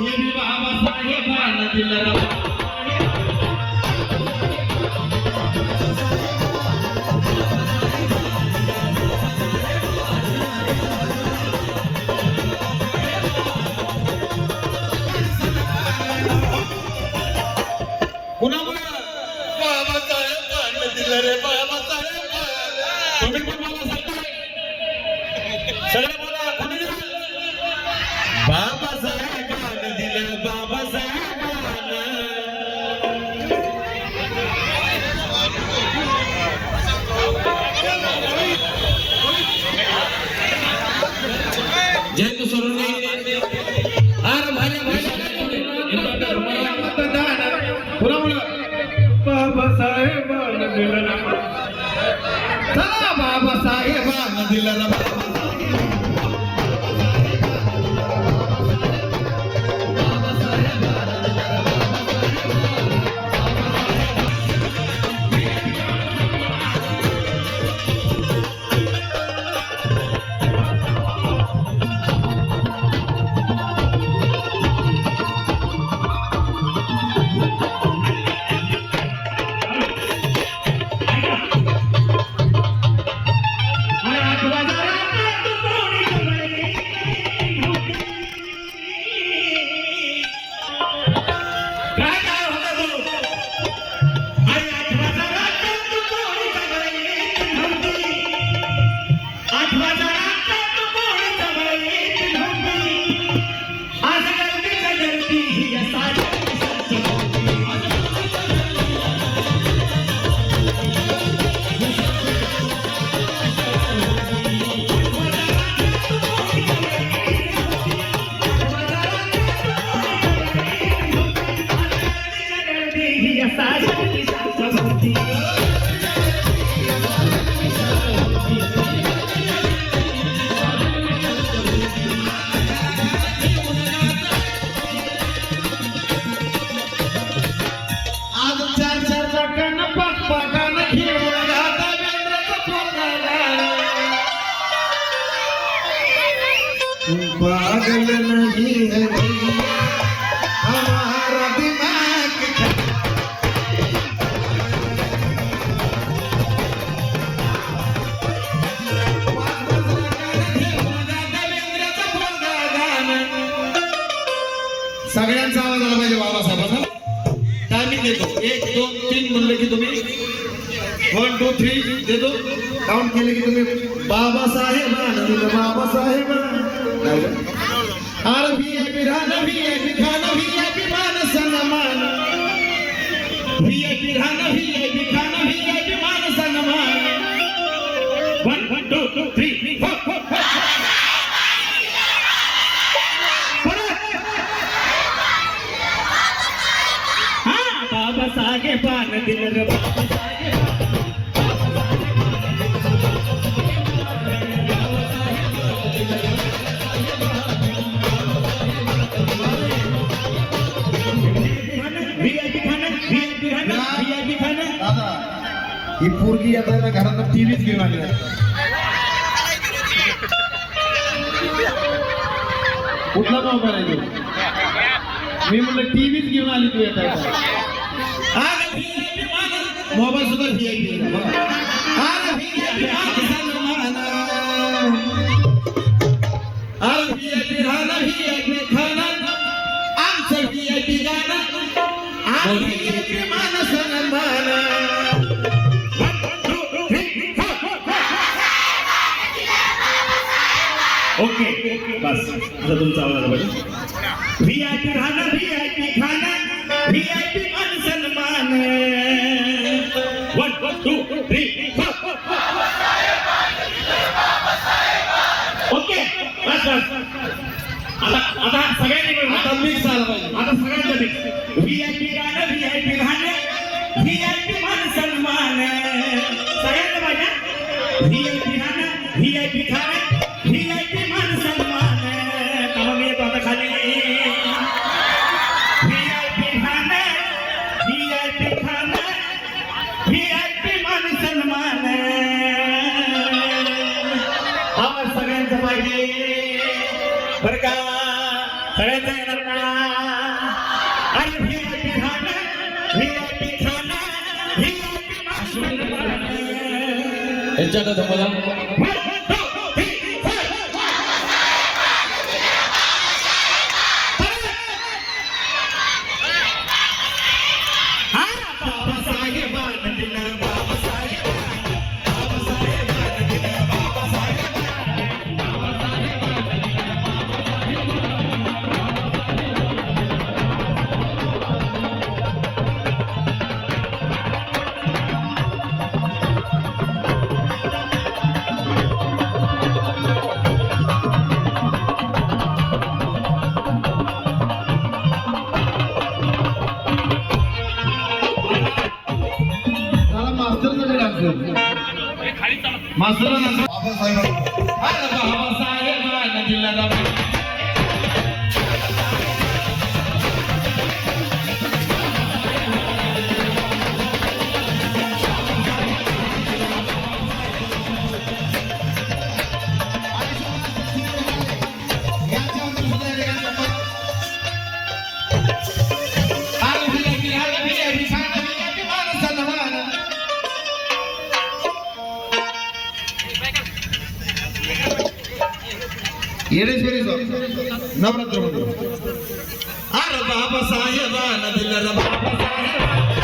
हे बी बाबासाहेबानं दिलं रे कुणामुळे சொல்லி பாபா சாஹேபா நதில ரமா பாபா சாஹேபா நதில ரமா पागल नहीं है हमारा दिमाग सगळ्यांचा आवाज आला पाहिजे बाबासाहेबांना. टायमिंग देतो. एक दोन तीन म्हणलं की तुम्ही वन टू थ्री देतो काउंट केले की तुम्ही? बाबासाहेब बाबासाहेब। अरे भी है बिरहान भी है बिखान भी है विमान सन्मान भी है बिरहान भी है बिखान भी सन्मान वन टू थ्री फोर ही पोरगी आता आहे घरात टीव्हीच घेऊन आली कुठला मोबाईल आहे तो मी म्हटलं टीव्हीच घेऊन आली तू येता येता मोबाईल सुद्धा व्हीआयपी आमचं बस आता तुमचा आवाज आला पाहिजे व्हीआयपी राहणं पी खाणं व्हीआयपी मान सन्मान one one two three okay बस बस. आता आता सगळ्यांनी आता मिक्स झाला पाहिजे बरं का? सगळ्यांचा व्ही आय पी खाणं व्ही आय पी खाणं व्ही आय पी माणसं. यांच्याकडे मास्तर अरे बाबासाहेबांना दिला बाबा येडेश्वरी नवरात्र मंदिर अरे बाबासाहेबांना दिलं बाबासाहेबांना